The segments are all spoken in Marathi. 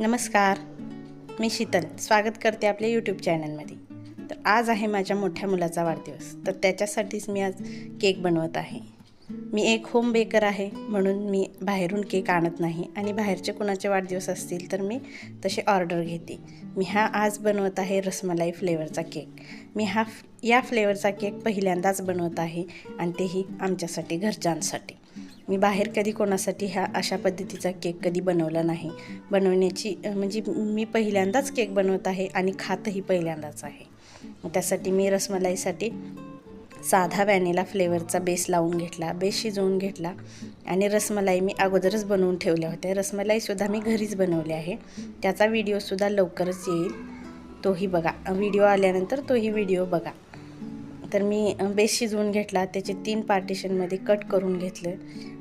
नमस्कार. मी शीतल. स्वागत करते आपल्या यूट्यूब चॅनलमध्ये तर आज आहे माझ्या मोठ्या मुलाचा वाढदिवस. तर त्याच्यासाठीच मी आज केक बनवत आहे. मी एक होम बेकर आहे म्हणून मी बाहेरून केक आणत नाही आणि बाहेरचे कुणाचे वाढदिवस असतील तर मी तसे ऑर्डर घेते. मी हा आज बनवत आहे रसमलाई फ्लेवरचा केक. मी हा या फ्लेवरचा केक पहिल्यांदाच बनवत आहे आणि तेही आमच्यासाठी घरच्यांसाठी. मी बाहेर कधी कोणासाठी ह्या अशा पद्धतीचा केक कधी बनवला नाही. बनवण्याची म्हणजे मी पहिल्यांदाच केक बनवत आहे आणि खातही पहिल्यांदाच आहे. त्यासाठी मी रसमलाईसाठी साधा व्हॅनिला फ्लेवरचा बेस लावून घेतला बेस शिजवून घेतला आणि रसमलाई मी अगोदरच बनवून ठेवल्या होत्या. रसमलाईसुद्धा मी घरीच बनवली आहे. त्याचा व्हिडिओसुद्धा लवकरच येईल. तोही बघा. व्हिडिओ आल्यानंतर तोही व्हिडिओ बघा. तर मी बेस शिजवून घेतला त्याचे तीन पार्टिशनमध्ये कट करून घेतलं.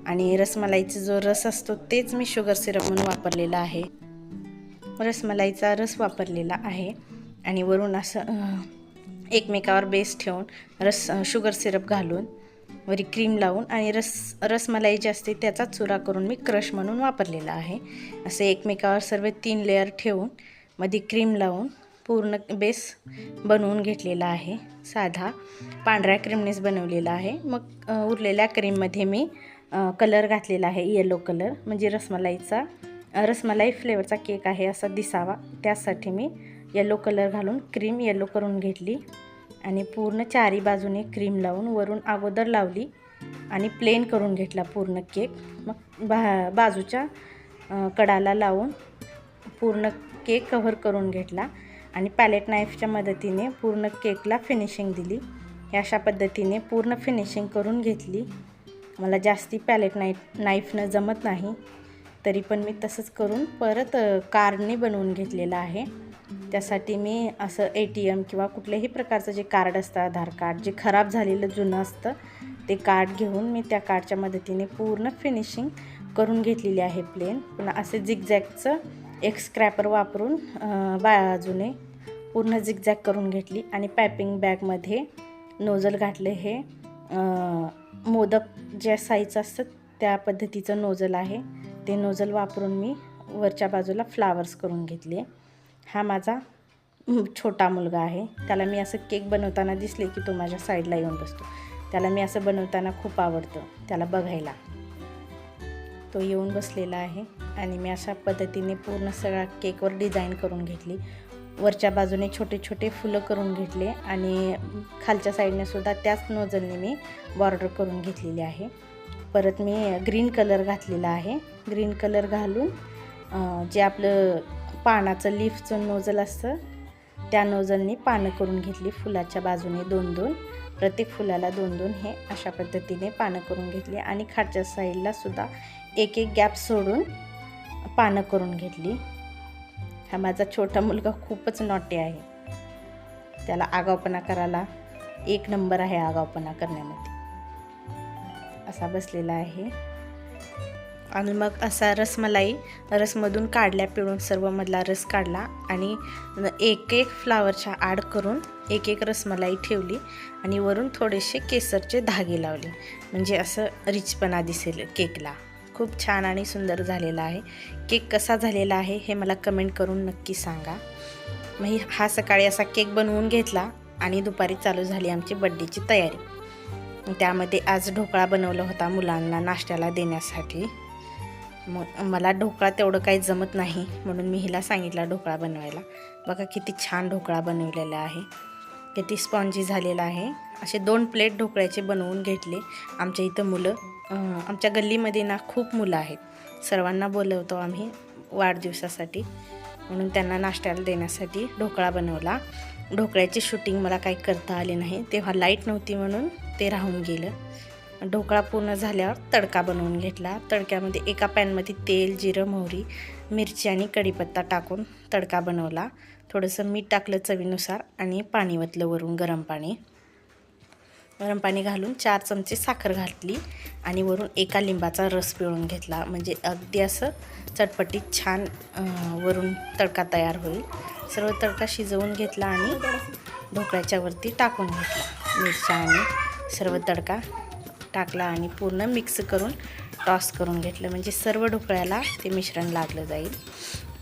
आणि रसमलाईचा जो रस असतो तेच मी शुगर सिरप म्हणून वापरलेला आहे. रसमलाईचा रस वापरलेला आहे. आणि वरून असं एकमेकावर बेस ठेवून रस शुगर सिरप घालून वरी क्रीम लावून आणि रस रसमलाई जी असते त्याचा चुरा करून मी क्रश म्हणून वापरलेला आहे. असे एकमेकावर सर्व तीन लेअर ठेवून मध्ये क्रीम लावून पूर्ण बेस बनवून घेतलेला आहे. साधा पांढऱ्या क्रीमनेच बनवलेला आहे. मग उरलेल्या क्रीममध्ये मी कलर घातलेला आहे येलो कलर म्हणजे रसमलाईचा रसमलाई फ्लेवरचा केक आहे असा दिसावा. त्यासाठी मी येलो कलर घालून क्रीम येलो करून घेतली. आणि पूर्ण चारी बाजूने क्रीम लावून वरून अगोदर लावली आणि प्लेन करून घेतला पूर्ण केक मग बा बाजूच्या कडाला लावून पूर्ण केक कव्हर करून घेतला. आणि पॅलेट नाईफच्या मदतीने पूर्ण केकला फिनिशिंग दिली. हे अशा पद्धतीने पूर्ण फिनिशिंग करून घेतली. मला जास्ती पॅलेट नाईफ नाईफनं जमत नाही. तरी पण मी तसंच करून परत कार्डने बनवून घेतलेलं आहे. त्यासाठी मी असं ए टी एम किंवा कुठल्याही प्रकारचं जे कार्ड असतं आधार कार्ड जे खराब झालेलं जुनं असतं ते कार्ड घेऊन मी त्या कार्डच्या मदतीने पूर्ण फिनिशिंग करून घेतलेली आहे प्लेन पुन्हा असे झिगझॅगचं एक स्क्रॅपर वापरून बाजूने पूर्ण झिगझॅग करून घेतली आणि पॅपिंग बॅगमध्ये नोजल घातले हे. मोदक ज्या साईजचं असतं त्या पद्धतीचं नोजल आहे. ते नोजल वापरून मी वरच्या बाजूला फ्लावर्स करून घेतले. हा माझा छोटा मुलगा आहे. त्याला मी असं केक बनवताना दिसले की तो माझ्या साईडला येऊन बसतो. त्याला मी असं बनवताना खूप आवडतं त्याला बघायला. तो येऊन बसलेला आहे आणि मी अशा पद्धतीने पूर्ण सगळा केकवर डिझाईन करून घेतली. वरच्या बाजूने छोटे छोटे फुलं करून घेतले आणि खालच्या साईडने सुद्धा त्याच नोजलने मी बॉर्डर करून घेतलेली आहे. परत मी ग्रीन कलर घातलेला आहे. ग्रीन कलर घालून जे आपलं पानाचं लीफचं नोजल असतं त्या नोजलने पानं करून घेतली फुलाच्या बाजूने दोन दोन. प्रत्येक फुलाला दोन दोन हे अशा पद्धतीने पानं करून घेतली आणि खालच्या साईडला सुद्धा एक एक गॅप सोडून पानं करून घेतली. हा माझा छोटा मुलगा खूपच नॉटी आहे. त्याला आगावपणा करायला एक नंबर आहे आगावपणा करण्यामध्ये. असा बसलेला आहे. आणि मग असा रसमलाई रसमधून काढल्या पिळून सर्व मधला रस काढला आणि एक एक फ्लावरच्या आड करून एक एक रसमलाई ठेवली आणि वरून थोडेसे केसरचे धागे लावले. म्हणजे असं रिचपणा दिसेल केकला. खूप छान आणि सुंदर झालेला आहे. केक कसा झालेला आहे हे मला कमेंट करून नक्की सांगा. मग हा सकाळी असा केक बनवून घेतला आणि दुपारी चालू झाली आमची बड्डेची तयारी. त्यामध्ये आज ढोकळा बनवला होता मुलांना नाश्त्याला देण्यासाठी. मग मला ढोकळा तेवढं काही जमत नाही म्हणून मी हिला सांगितला ढोकळा बनवायला. बघा किती छान ढोकळा बनवलेला आहे. किती स्पॉन्जी झालेला आहे. असे दोन प्लेट ढोकळ्याचे बनवून घेतले. आमच्या इथं मुलं आमच्या गल्लीमध्ये ना खूप मुलं आहेत. सर्वांना बोलवतो आम्ही वाढदिवसासाठी. म्हणून त्यांना नाश्त्याला देण्यासाठी ढोकळा बनवला. ढोकळ्याची शूटिंग मला काही करता आले नाही. तेव्हा लाइट नव्हती म्हणून ते राहून गेलं. ढोकळा पूर्ण झाल्यावर तडका बनवून घेतला. तडक्यामध्ये एका पॅनमध्ये तेल जिरं मोहरी मिरची आणि कढीपत्ता टाकून तडका बनवला. थोडंसं मीठ टाकलं चवीनुसार आणि पाणी वतलं वरून गरम पाणी. गरम पाणी घालून चार चमचे साखर घातली आणि वरून एका लिंबाचा रस पिळून घेतला. म्हणजे अगदी असं चटपटीत छान वरून तडका तयार होईल. सर्व तडका शिजवून घेतला आणि ढोकळ्याच्यावरती टाकून घेतला. मिरच्या आणि सर्व तडका टाकला आणि पूर्ण मिक्स करून टॉस करून घेतलं. म्हणजे सर्व ढोकळ्याला ते मिश्रण लागलं जाईल.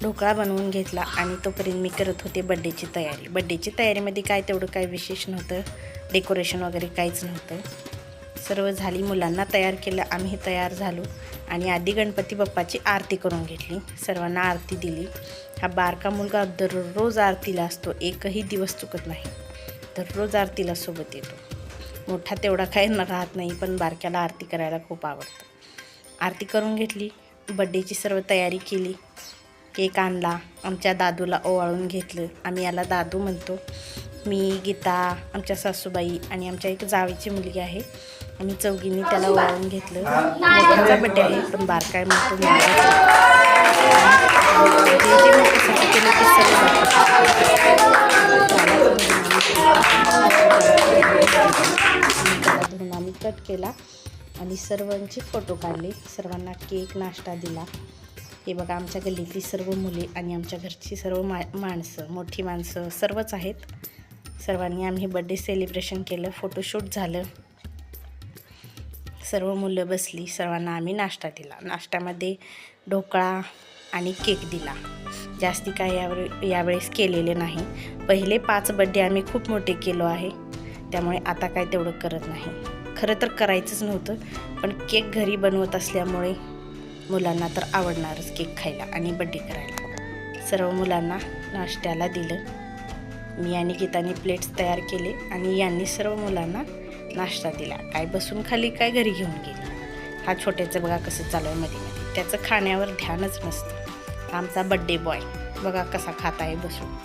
ढोकळा बनवून घेतला आणि तोपर्यंत मी करत होते बड्डेची तयारी. बड्डेची तयारीमध्ये काय तेवढं काय विशेष नव्हतं. डेकोरेशन वगैरे काहीच नव्हतं. सर्व झाली मुलांना तयार केलं आम्ही तयार झालो आणि आधी गणपती बाप्पाची आरती करून घेतली. सर्वांना आरती दिली. हा बारका मुलगा दररोज आरतीला असतो. एकही दिवस चुकत नाही. दररोज आरतीला सोबत येतो. मोठा तेवढा काही न राहत नाही पण बारक्याला आरती करायला खूप आवडतं. आरती करून घेतली. बड्डेची सर्व तयारी केली. केक आणला. आमच्या दादूला ओवाळून घेतलं. आम्ही याला दादू म्हणतो. मी गीता आमच्या सासूबाई आणि आमच्या एक जावेची मुलगी आहे. आम्ही चौघींनी त्याला ओवाळून घेतलं. बड्डे आहे पण बारकाय म्हणतो केलं आम्ही कट केला. आणि सर्वांचे फोटो काढले. सर्वांना केक नाश्ता दिला. हे बघा आमच्या गल्लीतली सर्व मुले आणि आमच्या घरची सर्व मा माणसं मोठी माणसं सर्वच आहेत. सर्वांनी आम्ही बड्डे सेलिब्रेशन केलं फोटोशूट झालं. सर्व मुलं बसली सर्वांना आम्ही नाश्ता दिला. नाश्त्यामध्ये ढोकळा आणि केक दिला. जास्ती काय यावे यावेळेस केलेले नाही. पहिले पाच बड्डे आम्ही खूप मोठे केलो आहे. त्यामुळे आता काय तेवढं करत नाही. खरं तर करायचंच नव्हतं पण केक घरी बनवत असल्यामुळे मुलांना तर आवडणारच केक खायला आणि बड्डे करायला. सर्व मुलांना नाश्त्याला दिलं. मी आणि गीताने प्लेट्स तयार केले आणि यांनी सर्व मुलांना नाश्ता दिला. काय बसून खाली काय घरी घेऊन गेली. हा छोट्याचं बघा कसं चालू आहे मध्ये मध्ये त्याचं खाण्यावर ध्यानच नसतं. आमचा बड्डे बॉय बघा कसा खात आहे बसून.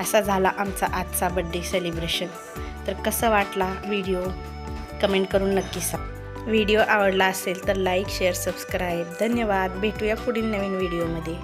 असा झाला आमचा आजचा बड्डे सेलिब्रेशन तर कसं वाटला व्हिडिओ कमेंट करून नक्की सांग. व्हिडिओ आवडला असेल तर लाईक शेअर सबस्क्राईब. धन्यवाद. भेटूया पुढील नवीन व्हिडिओमध्ये.